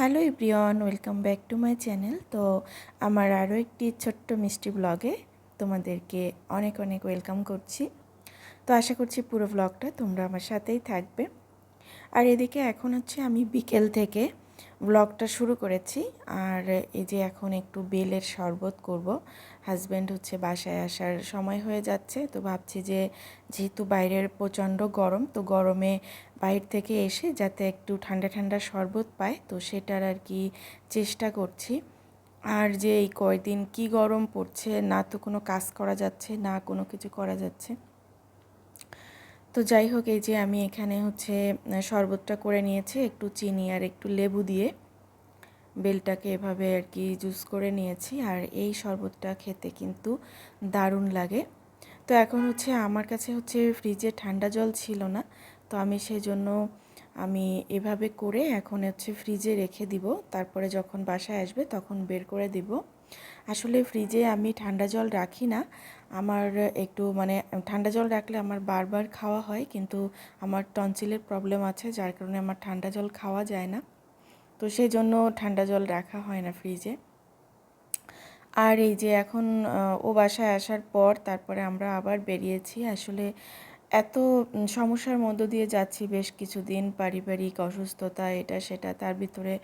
Hello everyone welcome back to my channel. তো আমার আরও একটি ছোট্ট মিষ্টি ব্লগে তোমাদেরকে অনেক অনেক ওয়েলকাম করছি। তো আশা করছি পুরো ব্লগটা তোমরা আমার সাথেই থাকবে। আর এদিকে এখন হচ্ছে আমি বিকেল থেকে ব্লগটা শুরু করেছি। আর এই যে এখন একটু বেলের শরবত করব। হাজব্যান্ড হচ্ছে বাসায় আসার সময় হয়ে যাচ্ছে। তো ভাবছি যে যেহেতু বাইরের প্রচণ্ড গরম, তো গরমে বাইর থেকে এসে যাতে একটু ঠান্ডা ঠান্ডা শরবত পায়, তো সেটার আর কি চেষ্টা করছি। আর যে এই কয়দিন কি গরম পড়ছে, না তো কোনো কাজ করা যাচ্ছে, না কোনো কিছু করা যাচ্ছে তো যাই হোক, এই যে আমি এখানে হচ্ছে শরবতটা করে নিয়েছি, একটু চিনি আর একটু লেবু দিয়ে। বেলটাকে এভাবে আর কি জুস করে নিয়েছি আর এই শরবতটা খেতে কিন্তু দারুণ লাগে। তো এখন হচ্ছে আমার কাছে হচ্ছে ফ্রিজে ঠান্ডা জল ছিল না, তো আমি সেই জন্য আমি এভাবে করে এখন হচ্ছে ফ্রিজে রেখে দিব। তারপরে যখন বাসায় আসবে তখন বের করে দিব। আসলে ফ্রিজে আমি ঠান্ডা জল রাখি না। আমার একটু মানে ঠান্ডা জল রাখলে আমার বারবার খাওয়া হয়, কিন্তু আমার টনসিলের প্রবলেম আছে, যার কারণে আমার ঠান্ডা জল খাওয়া যায় না। তো সেই জন্য ঠান্ডা জল রাখা হয় না ফ্রিজে আর এই যে এখন ও বাসায় আসার পর তারপরে আমরা আবার বেরিয়েছি। আসলে এত সমস্যার মধ্য দিয়ে যাচ্ছি, বেশ কিছুদিন পারিবারিক অসুস্থতা, এটা, সেটা, তার ভিতরে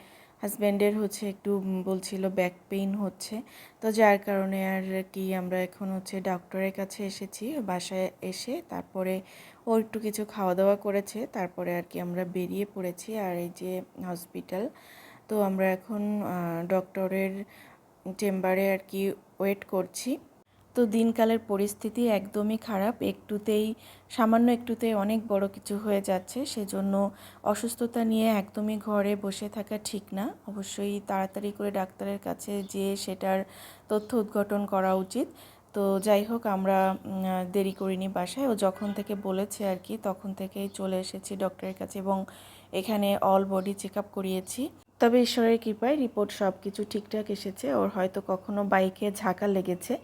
হাজব্যান্ডের হচ্ছে একটু বলছিল ব্যাক পেইন হচ্ছে। তো যার কারণে আর কি আমরা এখন হচ্ছে ডক্টরের কাছে এসেছি, বাসায় এসে তারপরে ও একটু কিছু খাওয়া দাওয়া করেছে, তারপরে আর কি আমরা বেরিয়ে পড়েছি আর এই যে হসপিটাল তো আমরা এখন ডক্টরের চেম্বারে আর কি ওয়েট করছি। তো দিনকালের পরিস্থিতি একদমই খারাপ। একটুতেই, সামান্য একটুতেই অনেক বড় কিছু হয়ে যাচ্ছে। সেজন্য অসুস্থতা নিয়ে একদমই ঘরে বসে থাকা ঠিক না। অবশ্যই তাড়াতাড়ি করে ডাক্তারের কাছে যেয়ে সেটার তথ্য উদ্ঘাটন করা উচিত। তো যাই হোক, আমরা দেরি করিনি বাসায়। ও যখন থেকে বলেছে আর কি, তখন থেকেই চলে এসেছি ডক্টরের কাছে এবং এখানে অল বডি চেক আপ করিয়েছি। তবে ঈশ্বরের কৃপায় রিপোর্ট সব কিছু ঠিকঠাক এসেছে। ওর হয়তো কখনো বাইকে ঝাঁকা লেগেছে,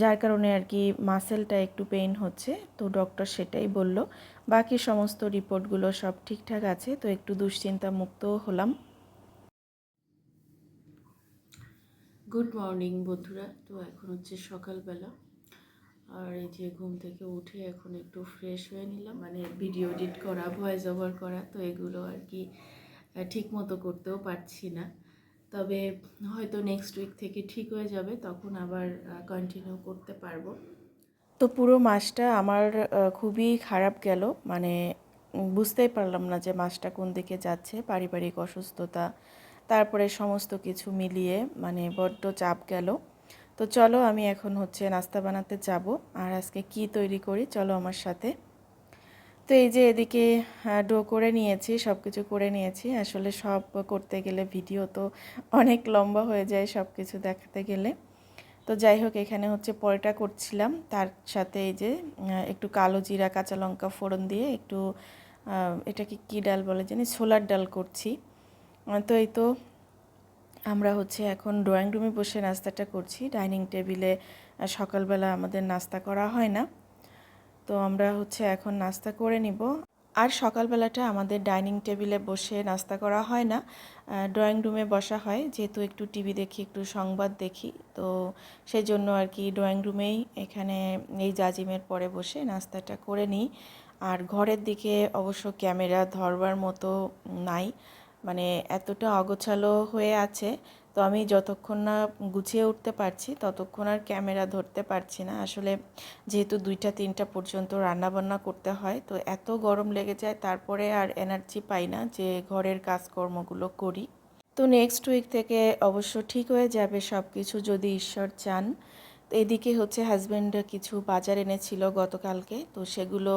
যার কারণে আর কি মাসেলটা একটু পেইন হচ্ছে। তো ডক্টর সেটাই বলল। বাকি সমস্ত রিপোর্টগুলো সব ঠিকঠাক আছে, তো একটু দুশ্চিন্তা মুক্ত হলাম। গুড মর্নিং বন্ধুরা। তো এখন হচ্ছে সকালবেলা। আর এই যে ঘুম থেকে উঠে এখন একটু ফ্রেশ হয়ে নিলাম। মানে ভিডিও এডিট করা ভয়েস ওভার করা, তো এগুলো আর কি ঠিক মতো করতেও পারছি না। তবে হয়তো নেক্সট উইক থেকে ঠিক হয়ে যাবে, তখন আবার কন্টিনিউ করতে পারব। তো পুরো মাসটা আমার খুবই খারাপ গেল। মানে বুঝতেই পারলাম না যে মাসটা কোন দিকে যাচ্ছে, পারিবারিক অসুস্থতা, তারপরে সমস্ত কিছু মিলিয়ে মানে বড্ড চাপ গেল। তো চলো আমি এখন হচ্ছে নাস্তা বানাতে যাব। আর আজকে কি তৈরি করি, চলো আমার সাথে। তো এই যে এদিকে ডো করে নিয়েছি সব কিছু করে নিয়েছি। আসলে সব করতে গেলে ভিডিও তো অনেক লম্বা হয়ে যায় সব কিছু দেখাতে গেলে। তো যাই হোক, এখানে হচ্ছে পরোটা করছিলাম। তার সাথে এই যে একটু কালো জিরা, কাঁচা লঙ্কা ফোড়ন দিয়ে একটু এটাকে কী ডাল বলে জানি? ছোলার ডাল করছি। তো এই তো আমরা হচ্ছে এখন ড্রয়িং রুমে বসে নাস্তাটা করছি। ডাইনিং টেবিলে সকালবেলা আমাদের নাস্তা করা হয় না। তো আমরা হচ্ছে এখন নাস্তা করে নিব। আর সকালবেলাটা আমাদের ডাইনিং টেবিলে বসে নাস্তা করা হয় না। ড্রয়িং রুমে বসা হয়, যেহেতু একটু টিভি দেখি, একটু সংবাদ দেখি। তো সেই জন্য আর কি ড্রয়িং রুমেই এখানে এই জাজিমের পরে বসে নাস্তাটা করে নিই। আর ঘরের দিকে অবশ্য ক্যামেরা ধরবার মতো নাই। মানে এতটা অগোছালো হয়ে আছে, তো আমি যতক্ষণ না গুছিয়ে উঠতে পারছি ততক্ষণ আর ক্যামেরা ধরতে পারছি না। আসলে যেহেতু দুইটা, তিনটা পর্যন্ত রান্নাবান্না করতে হয়, তো এত গরম লেগে যায়, তারপরে আর এনার্জি পাই না যে ঘরের কাজকর্মগুলো করি। তো নেক্সট উইক থেকে অবশ্য ঠিক হয়ে যাবে সব কিছু যদি ঈশ্বর চান। এদিকে হচ্ছে হাজব্যান্ড কিছু বাজার এনেছিল গতকালকে, তো সেগুলো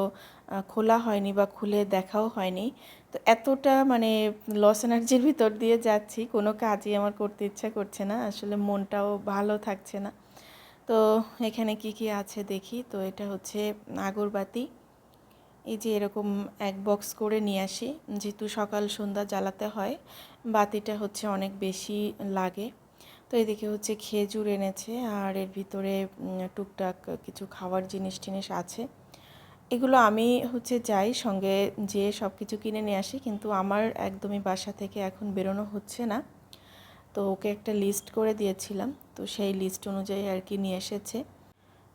খোলা হয়নি বা খুলে দেখাও হয়নি। তো এতটা মানে লস এনার্জির ভিতর দিয়ে যাচ্ছি, কোনো কাজই আমার করতে ইচ্ছা করছে না, আসলে মনটাও ভালো থাকছে না। তো এখানে কি কি আছে দেখি, তো এটা হচ্ছে আগরবাতি, এই যে এরকম এক বক্স করে নিয়ে আসি, যেহেতু সকাল সন্ধ্যা জ্বালাতে হয়, বাতিটা হচ্ছে অনেক বেশি লাগে। তো এদিকে হচ্ছে খেজুর এনেছে আর এর ভিতরে টুকটাক কিছু খাওয়ার জিনিস টিনিস আছে। এগুলো আমি হচ্ছে যাই, সঙ্গে যেয়ে সব কিছু কিনে নিয়ে আসি, কিন্তু আমার একদমই বাসা থেকে এখন বেরোনো হচ্ছে না। তো ওকে একটা লিস্ট করে দিয়েছিলাম, তো সেই লিস্ট অনুযায়ী আর কি নিয়ে এসেছে।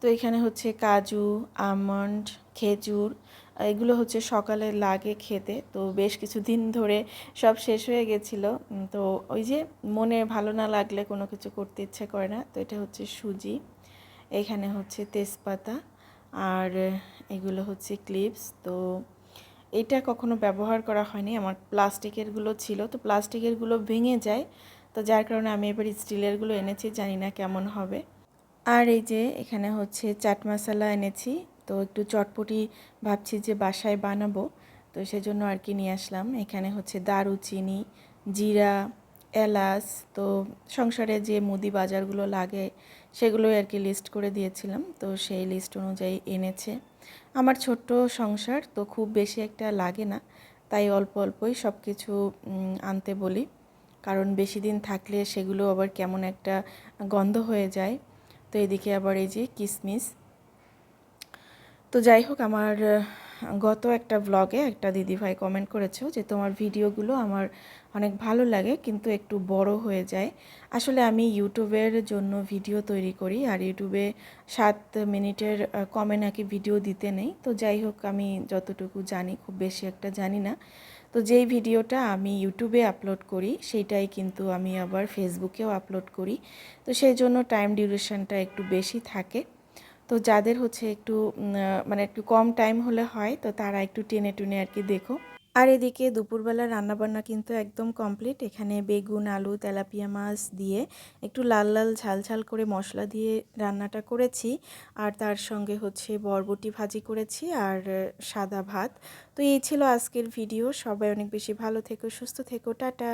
তো এখানে হচ্ছে কাজু, আমন্ড, খেজুর এগুলো হচ্ছে সকালে লাগে খেতে। তো বেশ কিছু দিন ধরে সব শেষ হয়ে গেছিল। তো ওই যে মনে ভালো না লাগলে কোনো কিছু করতে ইচ্ছে করে না। তো এটা হচ্ছে সুজি, এখানে হচ্ছে তেজপাতা, আর এগুলো হচ্ছে ক্লিপস। তো এটা কখনো ব্যবহার করা হয়নি। আমার প্লাস্টিকেরগুলো ছিল। তো প্লাস্টিকেরগুলো ভেঙে যায়। তো যার কারণে আমি এবার স্টিলেরগুলো এনেছি। জানি না কেমন হবে। আর এই যে এখানে হচ্ছে চাট মশলা এনেছি। তো একটু চটপটি ভাবছি যে বাসায় বানাবো। তো সেজন্য আর কি নিয়ে আসলাম। এখানে হচ্ছে দারুচিনি, জিরা, এলাচ, তো সংসারে যে মুদি বাজারগুলো লাগে সেগুলোই আর কি লিস্ট করে দিয়েছিলাম। তো সেই লিস্ট অনুযায়ী এনেছে। আমার ছোট্ট সংসার তো খুব বেশি একটা লাগে না, তাই অল্প অল্পই সব কিছু আনতে বলি। কারণ বেশি দিন থাকলে সেগুলো আবার কেমন একটা গন্ধ হয়ে যায়। তো এদিকে আবার এই যে কিসমিস তো যাই হোক, আমার গত একটা ব্লগে একটা দিদিভাই কমেন্ট করেছে যে তোমার ভিডিওগুলো আমার অনেক ভালো লাগে, কিন্তু একটু বড় হয়ে যায়। আসলে আমি ইউটিউবের জন্য ভিডিও তৈরি করি, আর ইউটিউবে সাত মিনিটের কমে নাকি ভিডিও দিতে নেই। তো যাই হোক, আমি যতটুকু জানি, খুব বেশি একটা জানি না। তো যেই ভিডিওটা আমি ইউটিউবে আপলোড করি, সেইটাই কিন্তু আমি আবার ফেসবুকেও আপলোড করি। তো সেই জন্য টাইম ডিউরেশনটা একটু বেশি থাকে। তো যাদের হচ্ছে একটু মানে একটু কম টাইম হলে হয়, তো তারা একটু টেনে টুনে আর কি দেখো। আর এদিকে দুপুরবেলা রান্নাবান্না কিন্তু একদম কমপ্লিট এখানে বেগুন, আলু, তেলাপিয়া মাছ দিয়ে একটু লাল লাল ঝাল ঝাল করে মশলা দিয়ে রান্নাটা করেছি। আর তার সঙ্গে হচ্ছে বরবটি ভাজি করেছি আর সাদা ভাত। তো এই ছিল আজকের ভিডিও সবাই অনেক বেশি ভালো থেকো, সুস্থ থেকো, টাটা।